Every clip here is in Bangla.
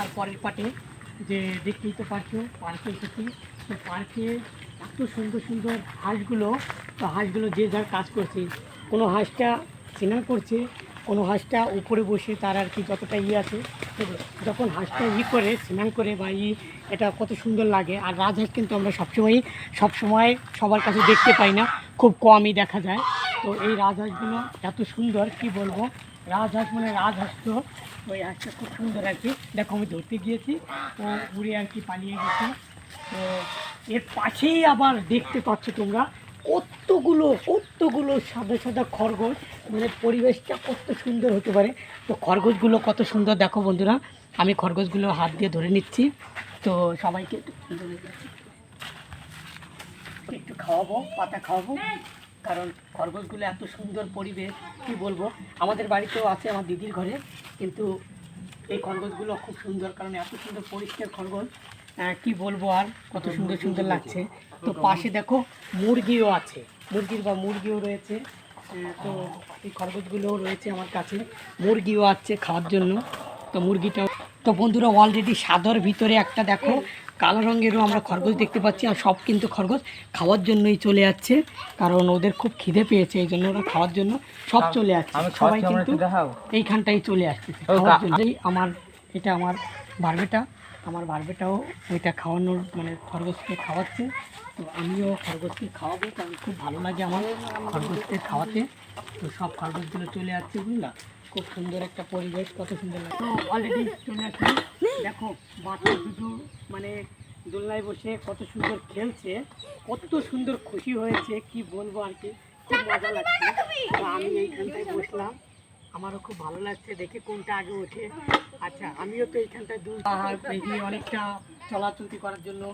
তার পরের পাটে যে দেখতেই তো পারছ পার্কে এসেছি। তো পার্কে এত সুন্দর সুন্দর হাঁসগুলো, তো হাঁসগুলো যে যার কাজ করছে। কোনো হাঁসটা স্নান করছে, কোনো হাঁসটা উপরে বসে তার আর কি যতটা ইয়ে আছে যখন হাঁসটা ই করে, স্নান করে বা ই, এটা কত সুন্দর লাগে। আর রাজহাঁস কিন্তু আমরা সবসময়ই, সবসময় সবার কাছে দেখতে পাই না। খুব কমই দেখা যায়। তো এই রাজহাঁসগুলো এত সুন্দর, কি বলব? রাজহাঁস মানে রাজহাঁস তো ওই হাঁসটা খুব সুন্দর আর কি। দেখো, আমি ধরতে গিয়েছি, ও উড়ে আর কি পালিয়ে গেছে। তো এর পাশেই আবার দেখতে পাচ্ছ তোমরা কতগুলো কতগুলো সাদা সাদা খরগোশ। মানে পরিবেশটা কত সুন্দর হতে পারে। তো খরগোশগুলো কত সুন্দর দেখো বন্ধুরা। আমি খরগোশগুলো হাত দিয়ে ধরে নিচ্ছি। তো সবাইকে একটু একটু খাওয়াবো, পাতা খাওয়াবো। কারণ খরগোশগুলো এত সুন্দর পরিবেশ, কি বলব? আমাদের বাড়িতেও আছে আমার দিদির ঘরে, কিন্তু এই খরগোশগুলো খুব সুন্দর কারণ এত সুন্দর পরিষ্কার খরগোশ। কি বলব আর? কত সুন্দর সুন্দর লাগছে। তো পাশে দেখো, মুরগিও আছে। মুরগির বা মুরগিও রয়েছে। তো এই খরগোশগুলোও রয়েছে আমার কাছে। মুরগিও আছে খাওয়ার জন্য। তো মুরগিটাও তো বন্ধুরা অলরেডি সাদর ভিতরে একটা দেখো কালো রঙেরও আমরা খরগোশ দেখতে পাচ্ছি আর সব কিন্তু খরগোশ খাওয়ার জন্যই চলে যাচ্ছে। কারণ ওদের খুব খিদে পেয়েছে এই জন্য ওরা খাওয়ার জন্য সব চলে যাচ্ছে। সবাই কিন্তু এইখানটাই চলে আসতেছে ও, খাওয়ার আমার এটা আমার বার্বেটা। আমার বার্বেটাও ওইটা খাওয়ানোর মানে খরগোশকে খাওয়াচ্ছে। তো আমিও খরগোশকে খাওয়াবো কারণ খুব ভালো লাগে আমার খরগোশকে খাওয়াতে। তো সব খরগোশগুলো চলে যাচ্ছে বুঝলা? খুব সুন্দর একটা পরিবেশ কত সুন্দর লাগে অলরেডি চলে আসছে দেখো বাচ্চা দুটো মানে দোলনায় বসে কত সুন্দর খেলছে কত সুন্দর খুশি হয়েছে কি বলব আর কি খুব মজা লাগছে। তো আমি এইখানটায় বসলাম আমারও খুব ভালো লাগছে দেখে কোনটা আগে ওঠে। আচ্ছা আমিও তো এইখানটায় দূর পাহাড় পেরিয়ে অনেকটা চলাচলতি করার জন্য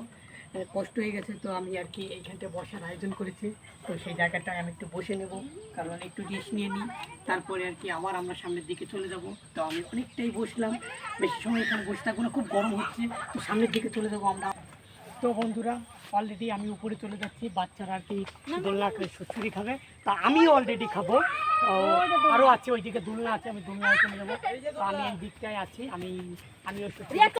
কষ্ট হয়ে গেছে, তো আমি আর কি এইখানটায় বসার আয়োজন করেছি। তো সেই জায়গাটায় আমি একটু বসে নেব, কারণ একটু রেস্ট নিয়ে নিই। তারপরে আর কি আবার আমরা সামনের দিকে চলে যাব। তো আমি অনেকটাই বসলাম। বেশি সময় এখানে বসে থাকব না, খুব গরম হচ্ছে। তো সামনের দিকে চলে যাব আমরা। তো বন্ধুরা অলরেডি আমি উপরে চলে যাচ্ছি। বাচ্চারা আর কি দোলনা সুচুরি খাবে। তা আমিও অলরেডি খাব। আরও আছে ওইদিকে দোলনা আছে, আমি দোলনায় চলে যাব। আমি দিকটায় আছি, আমি, আমিও সুচুরি